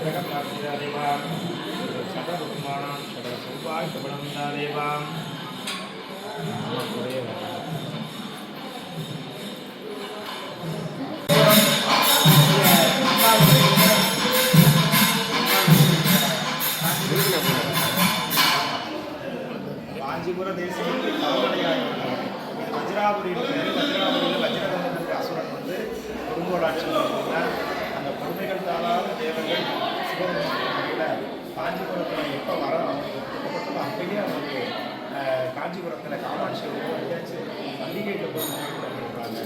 பிரகமாசிரதேவாம் சடருமானாம் சட சௌபாகியபலம் தாதேவாம் காஞ்சிபுர தேசத்தில் வஜ்ராபுரியில் வஜ்ராபுரியில் வஜ்ரகம் காஞ்சிபுரத்தில் காமாட்சி உருவாக்கியாச்சு பண்டிகையில் போய் முறையிடுறாங்க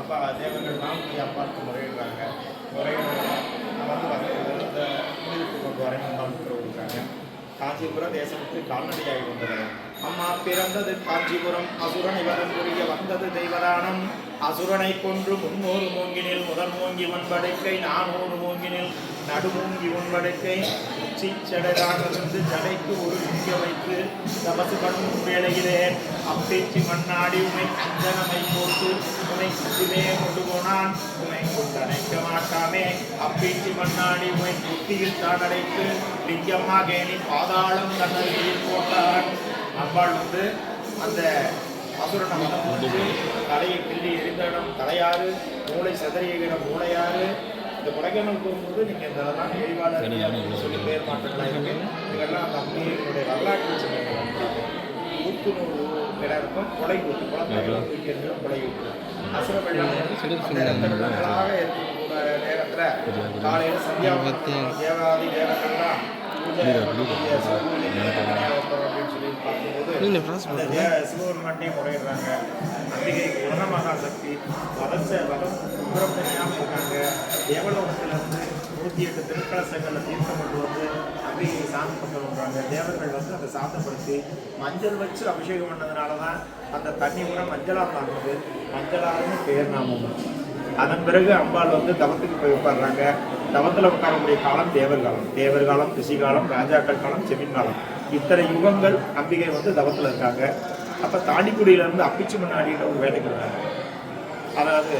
அப்போ தேவர்கள்லாம் போய் அப்பாவுக்கு முறையிடுறாங்க. முறையிடுறாங்க வந்து வந்து முடிவுக்கு கொண்டு வரேன். தான் உத்தரவிடுறாங்க தேசத்துக்கு கால்நடையாகி வந்தது. அம்மா பிறந்தது காஞ்சிபுரம். அசுரனை வரம் புரிய வந்தது தெய்வதானம். அசுரனை கொன்று முன்னூறு மூங்கினில் முதன் மூங்கி ஒன்படுக்கை நானூறு மூங்கினில் நடுமூங்கி ஒன்படுக்கை உச்சி இருந்து ஜடைக்கு ஒரு முக்கிய வைத்து தபசு பண்ணும் வேளையிலே அப்பேச்சு மண்ணாடி உமை அஞ்சனமை போட்டு உமை குட்டிலே கொண்டு போனான். உமை கொண்டடைக்க அணைக்க மாட்டாமே. அப்பேச்சு மண்ணாடி உமை குட்டியில் தான் அடைத்து லிங்கம்மா கேணி பாதாளம் கண்ணகியில் போட்டான். அம்பாள் வந்து அந்த அசுரனை மதம் வந்து தலையை கிள்ளி எரிந்த இடம் தலையாறு மூளை செதறிய இடம் மூளையாறு இந்த கொடைக்கானல் போகும்போது நீங்கள் இந்த எரிவாளர் அப்படின்னு சொல்லி பேர் மாற்றங்களாக இருக்கு இதெல்லாம் அந்த அம்மையினுடைய வரலாற்று சின்னங்கள் ஊத்துநூறு இடம் இருக்கும் கொலை ஊத்து குழந்தைகளை தூக்கி எறிஞ்சிடும் கொலை ஊத்து அசுர வெள்ளங்களாக இருக்கக்கூடிய நேரத்தில் காலையில் சந்தியாவனம் தேவாதி தேவர்கள்லாம் பூஜை அப்படின்னு சொல்லி பார்க்கும்போது அந்த தே- சிவபெருமான்டையும் முறையிடுறாங்க. அம்பிகை குணமகா சக்தி வதச வதம் உபரம் தெரியாமல் இருக்காங்க. தேவலோகத்திலிருந்து நூற்றி எட்டு திருக்கலசங்களை தீர்த்தம் கொண்டு வந்து அம்பிகை சாந்தம் கொண்டு வர்றாங்க. தேவர்கள் வந்து அதை சாந்தப்படுத்தி மஞ்சள் வச்சு அபிஷேகம் பண்ணதுனால தான் அந்த தண்ணி கூட மஞ்சளாக மாறுது மஞ்சளாருன்னு பேர் நாமம். அதன் பிறகு அம்பாள் வந்து தவத்துக்கு போய் உட்காடுறாங்க தவத்தில் உட்காரக்கூடிய காலம் தேவர் காலம் தேவர் காலம் ரிஷி காலம் ராஜாக்கள் காலம் செமின் காலம். இத்தனை யுகங்கள் அம்பிகை வந்து தவத்தில் இருக்காங்க. அப்போ தாண்டிக்குடியிலேருந்து அப்பிச்சு முன்னாடின்ற ஒரு வேலைக்கு வராங்க. அதாவது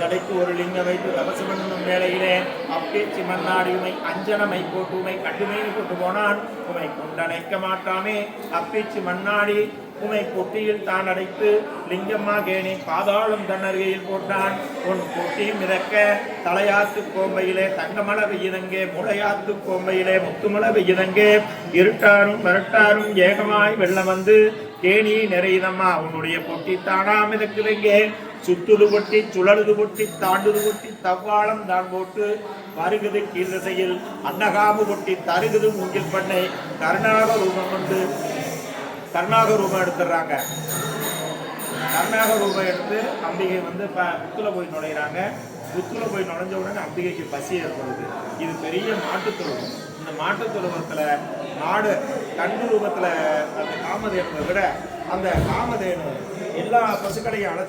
ஜடைக்கு ஒரு லிங்கம் வைத்து தபசுமண்ணும் வேலையிலே வேளையிலே அப்பேச்சு மண்ணாடி அஞ்சனமை போட்டு உமை கட்டுமையை கொண்டு போனான் உமை கொண்டணைக்க மாட்டாமே அப்பேச்சு மண்ணாடி உமை கொட்டியில் தான் அடைத்து லிங்கம்மா கேணி பாதாளம் தன்னருகையில் போட்டான். உன் கொட்டி மிதக்க தலையாத்து கோம்பையிலே தங்கமல வெய்யுதங்கே முளையாத்து கோம்பையிலே முத்துமல வெய்யுதங்கே இருட்டாரும் மிரட்டாரும் ஏகமாய் வெள்ளம் வந்து கேணி நிறையுதம்மா உன்னுடைய பொட்டி தானாம் மிதக்குதெங்கே சுத்துது பொட்டி சுழலுது பொட்டி தாண்டுது பொட்டி தவ்வாளம் தான் போட்டு வருகுது கீழ் திசையில் அன்னகாமு பொட்டி தருகுது மூங்கில் பண்ணை. கருணாக ரூபம் கொண்டு கர்ணாக ரூபம் எடுத்துடுறாங்க. கர்ணாக ரூபம் எடுத்து அம்பிகை வந்து ப புத்துல போய் நுழையிறாங்க. புத்துல போய் நுழைஞ்ச உடனே அம்பிகைக்கு பசி ஏற்படுது. இது பெரிய மாட்டுத்துருவம் இந்த மாட்டுத் மாடு கண்ணு ரூபத்தில் அந்த காமதேனுவை விட அந்த காமதேனு எல்லா பசுக்களையும் அழைச்சி